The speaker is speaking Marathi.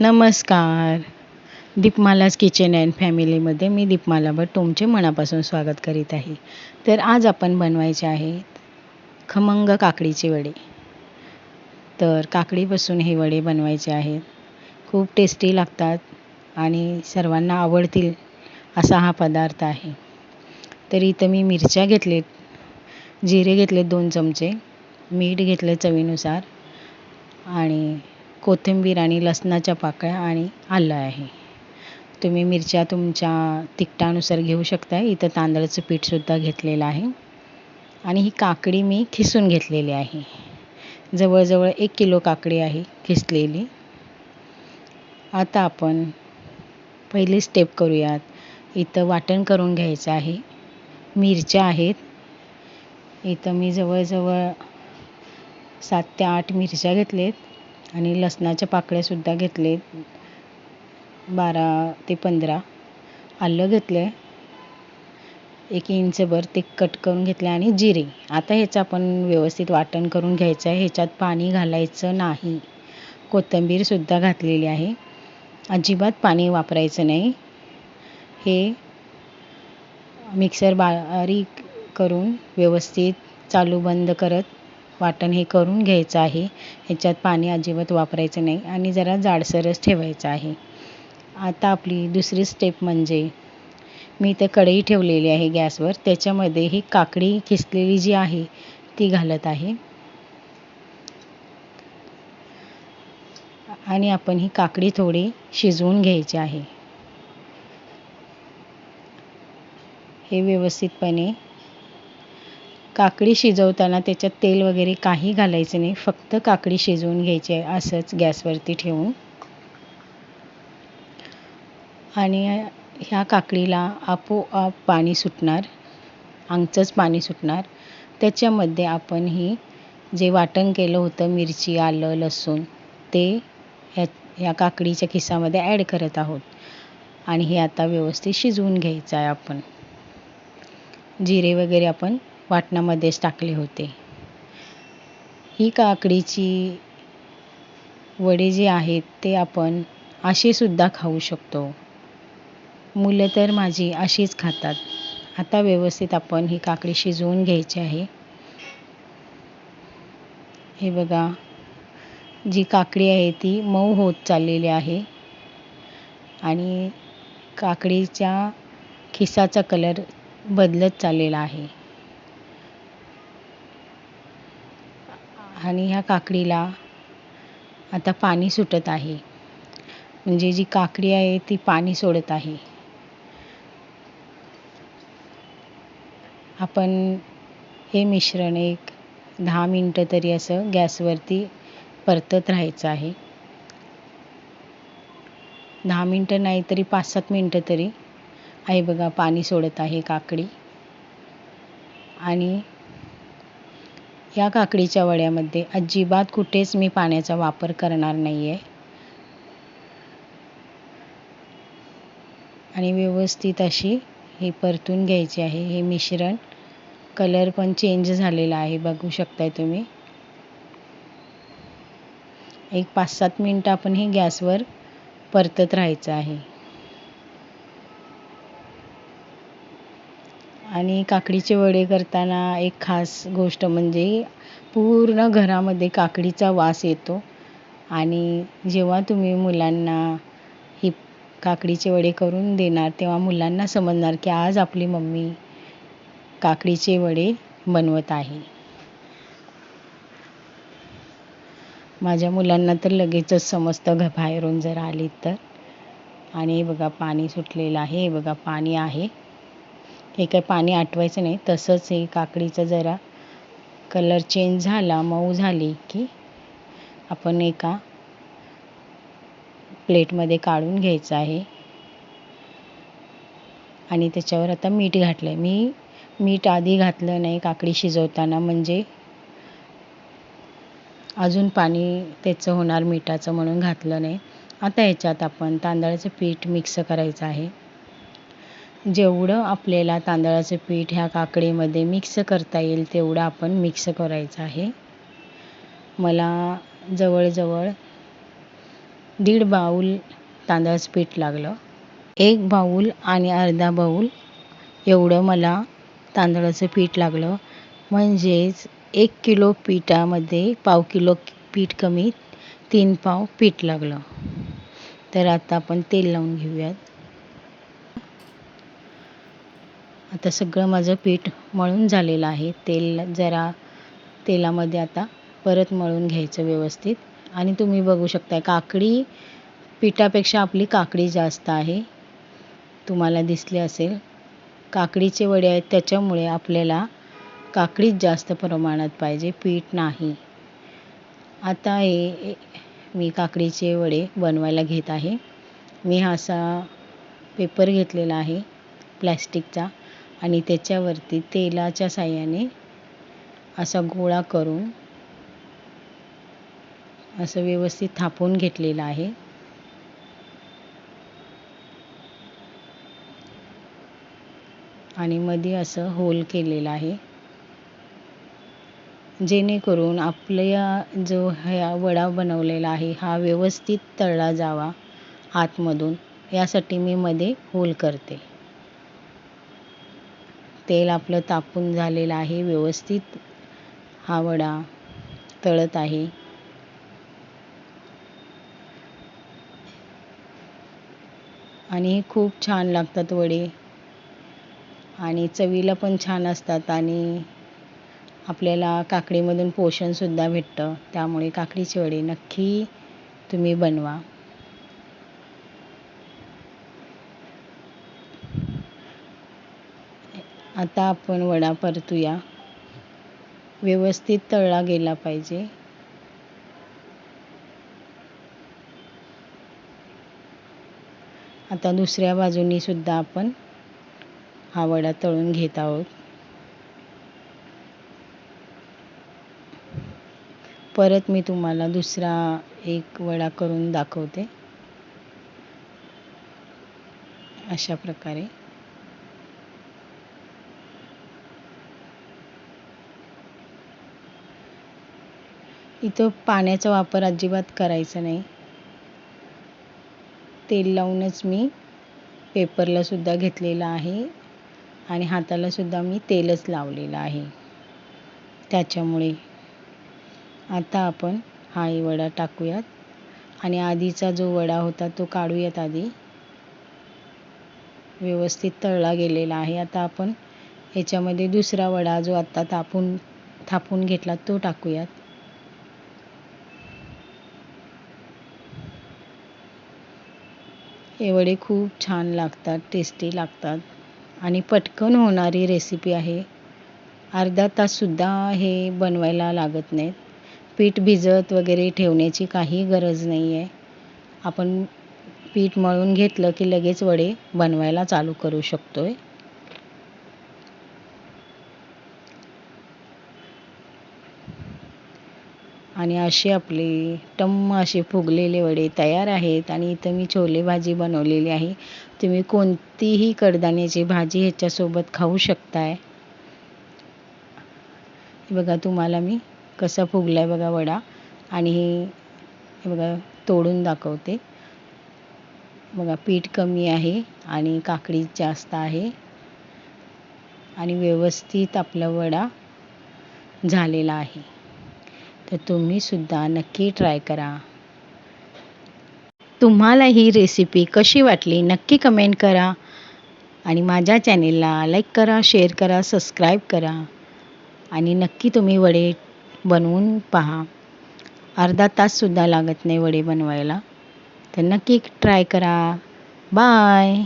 नमस्कार. दीपमालाज किचन अँड फॅमिलीमध्ये मी दीपमाला भट तुमचे मनापासून स्वागत करीत आहे. तर आज आपण बनवायचे आहेत खमंग काकडीचे वडे. तर काकडीपासून हे वडे बनवायचे आहेत. खूप टेस्टी लागतात आणि सर्वांना आवडतील असा हा पदार्थ आहे. तर इथं मी मिरच्या घेतलेत जिरे घेतले दोन चमचे मीठ घेतलं चवीनुसार आणि कोथिंबीर आणि लसणाच्या पाकळ्या आणि आलं आहे. तुम्ही मिरच्या तुमच्या तिखटानुसार घेऊ शकता. इथं तांदळाचं पीठसुद्धा घेतलेलं आहे. आणि ही काकडी मी खिसून घेतलेली आहे. जवळजवळ एक किलो काकडी आहे खिसलेली. आता आपण पहिली स्टेप करूयात. इथं वाटण करून घ्यायचं आहे. मिरच्या आहेत. इथं मी जवळजवळ सात ते आठ मिरच्या घेतलेत. आणि लसणाच्या पाकळ्यासुद्धा घेतले. बारा ते पंधरा. आलं घेतलं आहे एक इंचभर ते कट करून घेतलं आणि जिरे. आता ह्याचं आपण व्यवस्थित वाटण करून घ्यायचं आहे. ह्याच्यात पाणी घालायचं नाही. कोथिंबीरसुद्धा घातलेली आहे. अजिबात पाणी वापरायचं नाही. हे मिक्सर बारीक करून व्यवस्थित चालू बंद करत वाटण हे करून घ्यायचं आहे. ह्याच्यात पाणी अजिबात वापरायचं नाही आणि जरा जाडसरच ठेवायचं आहे. आता आपली दुसरी स्टेप म्हणजे मी इथं कढई ठेवलेली आहे गॅसवर. त्याच्यामध्ये ही काकडी खिसलेली जी आहे ती घालत आहे. आणि आपण ही काकडी थोडी शिजवून घ्यायची आहे. हे व्यवस्थितपणे काकडी शिजवताना त्याच्यात तेल वगैरे काही घालायचं नाही फक्त काकडी शिजवून घ्यायची आहे असंच गॅसवरती ठेवून. आणि ह्या काकडीला आपोआप पाणी सुटणार आंगचंच पाणी सुटणार. त्याच्यामध्ये आपण ही जे वाटण केलं होतं मिरची आलं लसूण ते ह्या ह्या काकडीच्या खिसामध्ये ॲड करत आहोत. आणि हे आता व्यवस्थित शिजवून घ्यायचं आहे आपण. जिरे वगैरे आपण वाटणामध्येच टाकले होते. ही काकडीची वडे जे आहेत ते आपण असेसुद्धा खाऊ शकतो. मुलं तर माझी अशीच खातात. आता व्यवस्थित आपण ही काकडी शिजवून घ्यायची आहे. हे बघा जी काकडी आहे ती मऊ होत चाललेली आहे आणि काकडीच्या खिसाचा कलर बदलत चाललेला आहे. आणि ह्या काकडीला आता पाणी सुटत आहे. म्हणजे जी काकडी आहे ती पाणी सोडत आहे. आपण हे मिश्रण एक दहा मिनटं तरी असं गॅसवरती परतत राहायचं आहे. दहा मिनटं नाही तरी पाच सात मिनटं तरी. आहे बघा पाणी सोडत आहे काकडी. आणि या काकडीच्या वड्यामध्ये अजिबात कुठेच मी पाण्याचा वापर करणार नाही आहे आणि व्यवस्थित अशी हे परतून घ्यायची आहे. हे मिश्रण कलर पण चेंज झालेला आहे. बघू शकताय तुम्ही. एक पाच सात मिनटं आपण हे गॅसवर परतत राहायचं आहे. आणि काकडीचे वडे करताना एक खास गोष्ट म्हणजे पूर्ण घरामध्ये काकडीचा वास येतो. आणि जेव्हा तुम्ही मुलांना ही काकडीचे वडे करून देणार तेव्हा मुलांना समजणार की आज आपली मम्मी काकडीचे वडे बनवत आहे. माझ्या मुलांना तर लगेचच समजतं घ बाहेरून जर आली तर. आणि बघा पाणी सुटलेलं आहे हे बघा पाणी आहे. हे काय पाणी आटवायचं नाही. तसंच हे काकडीचं जरा कलर चेंज झाला मऊ झाली की आपण एका प्लेटमध्ये काढून घ्यायचं आहे. आणि त्याच्यावर आता मीठ घातलं आहे मी मीठ आधी घातलं नाही काकडी शिजवताना. म्हणजे अजून पाणी त्याचं होणार मिठाचं म्हणून घातलं नाही. आता ह्याच्यात आपण तांदळाचं पीठ मिक्स करायचं आहे. जेवढं आपल्याला तांदळाचं पीठ ह्या काकडीमध्ये मिक्स करता येईल तेवढं आपण मिक्स करायचं आहे. मला जवळजवळ दीड बाऊल तांदळाचं पीठ लागलं. एक बाऊल आणि अर्धा बाऊल एवढं मला तांदळाचं पीठ लागलं. म्हणजेच एक किलो पिठामध्ये पाव किलो पीठ कमी तीन पाव पीठ लागलं. तर आता आपण तेल लावून घेऊयात. आता सगळं माझं पीठ मळून झालेलं आहे. तेल जरा तेलामध्ये आता परत मळून घ्यायचं व्यवस्थित. आणि तुम्ही बघू शकता काकडी पिठापेक्षा आपली काकडी जास्त आहे. तुम्हाला दिसले असेल. काकडीचे वडे आहेत त्याच्यामुळे आपल्याला काकडीच जास्त प्रमाणात पाहिजे पीठ नाही. आता हे मी काकडीचे वडे बनवायला घेत आहे. मी हा असा पेपर घेतलेला आहे प्लॅस्टिकचा. आणि त्याच्यावरती तेलाच्या साह्याने असा गोळा करून असं व्यवस्थित थापून घेतलेलं आहे. आणि मध्ये असं होल केलेलं आहे. जेणेकरून आपल्या जो ह्या वडा बनवलेला आहे हा व्यवस्थित तळला जावा आतमधून. यासाठी मी मध्ये होल करते. तेल आपलं तापून झालेलं आहे व्यवस्थित हा वडा तळत आहे. आणि हे खूप छान लागतात वडे. आणि चवीला पण छान असतात आणि आपल्याला काकडीमधून पोषणसुद्धा भेटतं. त्यामुळे काकडीचे वडे नक्की तुम्ही बनवा. आता आपण वडा परतूया. व्यवस्थित तळला गेला पाहिजे. आता दुसऱ्या बाजूनी सुद्धा आपण हा वडा तळून घेत आहोत. परत मी तुम्हाला दुसरा एक वडा करून दाखवते. अशा प्रकारे. इथं पाण्याचा वापर अजिबात करायचा नाही. तेल लावूनच मी पेपरलासुद्धा घेतलेलं घेतलेला आहे आणि हातालासुद्धा मी तेलच लावलेलं आहे. त्याच्यामुळे आता आपण हा वडा टाकूयात आणि आधीचा जो वडा होता तो काढूयात आधी. व्यवस्थित तळला गेलेला आहे. आता आपण ह्याच्यामध्ये दुसरा वडा जो आत्ता तापून थापून घेतला तो टाकूयात. हे वडे खूप छान लागतात टेस्टी लागतात आणि पटकन होणारी रेसिपी आहे. अर्धा ताससुद्धा हे बनवायला लागत नाहीत. पीठ भिजत वगैरे ठेवण्याची काही गरज नाही आहे आपण पीठ मळून घेतलं की लगेच वडे बनवायला चालू करू शकतो आहे आणि असे आपले टम्म असे फुगलेले वडे तयार आहेत आणि इथं मी छोले भाजी बनवलेली आहे. तुम्ही कोणतीही कडधान्याची भाजी ह्याच्यासोबत खाऊ शकताय. बघा तुम्हाला मी कसा फुगला आहे बघा वडा. आणि हे बघा तोडून दाखवते. बघा पीठ कमी आहे आणि काकडी जास्त आहे. आणि व्यवस्थित आपला वडा झालेला आहे. तर तुम्हीसुद्धा नक्की ट्राय करा. तुम्हाला ही रेसिपी कशी वाटली नक्की कमेंट करा आणि माझ्या चॅनेलला लाईक करा शेअर करा सबस्क्राईब करा आणि नक्की तुम्ही वडे बनवून पहा. अर्धा ताससुद्धा लागत नाही वडे बनवायला. तर नक्की ट्राय करा. बाय